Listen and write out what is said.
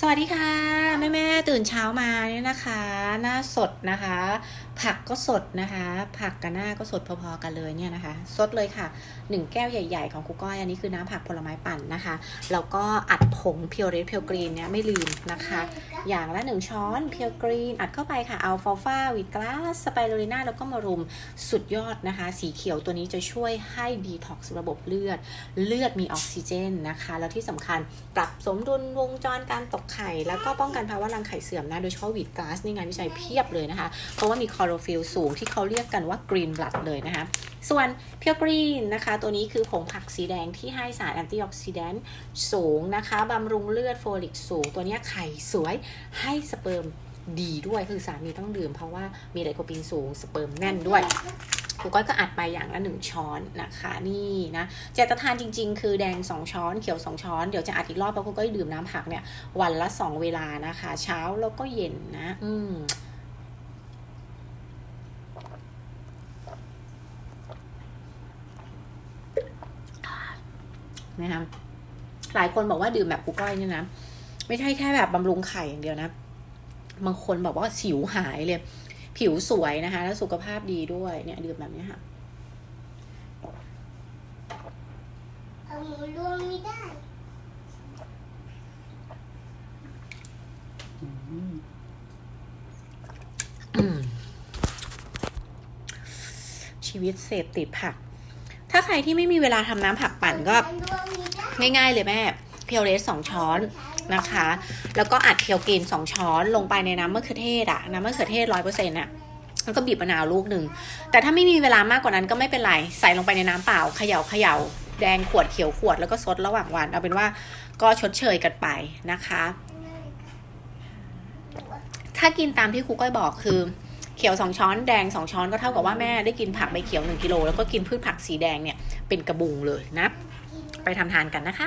สวัสดีค่ะ แม่แม่ตื่นเช้ามาเนี่ยนะคะ หน้าสดนะคะ ผักก็สดนะคะ ผักกับหน้าก็สดพอๆกันเลยเนี่ยนะคะ สดเลยค่ะหนึ่งแก้วใหญ่ๆ ของครูก้อยอันนี้คือน้ำผักผลไม้ปั่นนะคะ แล้วก็อัดผงเพียวเรสเพียวกรีนเนี่ยไม่ลืมนะคะ อย่างละ 1 ช้อนเพียวกรีน อัดเข้าไปค่ะอัลฟาฟาวิดกลาสสไปรูลิน่าแล้วก็มารุมสุดยอดนะคะ สีเขียวตัวนี้จะช่วยให้ดีท็อกซ์ระบบเลือด เลือดมีออกซิเจนนะคะ แล้วที่สำคัญปรับสมดุลวงจรการตกไข่ แล้วก็ป้องกันภาวะรังไข่เสื่อมนะโดยเฉพาะวีดก๊าซนี่งานวิจัยเพียบเลยนะคะ เพราะว่ามีคลอโรฟิลสูงที่เขาเรียกกันว่ากรีนบลัดเลยนะคะ ส่วนเพียวกรีนนะคะ ตัวนี้คือผงผักสีแดงที่ให้สารแอนตี้ออกซิแดนต์สูงนะคะบำรุงเลือดโฟลิกสูง ตัวนี้ไข่สวยให้สเปิร์มดีด้วยคือสามีต้องดื่มเพราะว่ามีไลโคปีนสูงสเปิร์มแน่นด้วยครูก้อยก็อัดไปอย่างละหนึ่งช้อนนะคะนี่นะเจตทานจริง ๆ คือแดง 2 ช้อน เขียว 2 ช้อน เดี๋ยวจะอัดอีกรอบเพราะครูก้อยดื่มน้ำผักเนี่ยวันละ 2 เวลานะคะ เช้าแล้วก็เย็นนะ อืม นะคะหลายคนบอกว่าดื่มแบบครูก้อยเนี่ยนะ ไม่ใช่แค่แบบบำรุงไข่อย่างเดียวนะ บางคนบอกว่าสิวหายเลย ผิวสวยนะคะ แล้วสุขภาพดีด้วยเนี่ย ดื่มแบบเนี้ยค่ะเอาหมูรวมไม่ได้อืมชีวิตเสพติดผัก ถ้าใครที่ไม่มีเวลาทำน้ำผักปั่นก็ง่ายๆเลยแม่ เพียวเรสสองช้อนนะคะ แล้วก็อัดเพียวกรีนสองช้อนลงไปในน้ำมะเขือเทศอะน้ำมะเขือเทศร้อยเปอร์เซ็นต์อะแล้วก็บีบมะนาวลูกหนึ่ง แต่ถ้าไม่มีเวลามากกว่านั้นก็ไม่เป็นไร ใส่ลงไปในน้ำเปล่าเขย่าเขย่าแดงขวดเขียวขวดแล้วก็ซดระหว่างวัน เอาเป็นว่าก็ชดเชยกันไปนะคะ ถ้ากินตามที่ครูก้อยบอกคือ ขียวสองช้อนแดงสองช้อนก็เท่ากับว่าแม่ได้กินผักใบเขียวหนึ่งกิโลแล้วก็กินพืชผักสีแดงเนี่ยเป็นกระบุงเลยนะ ไปทำทานกันนะคะ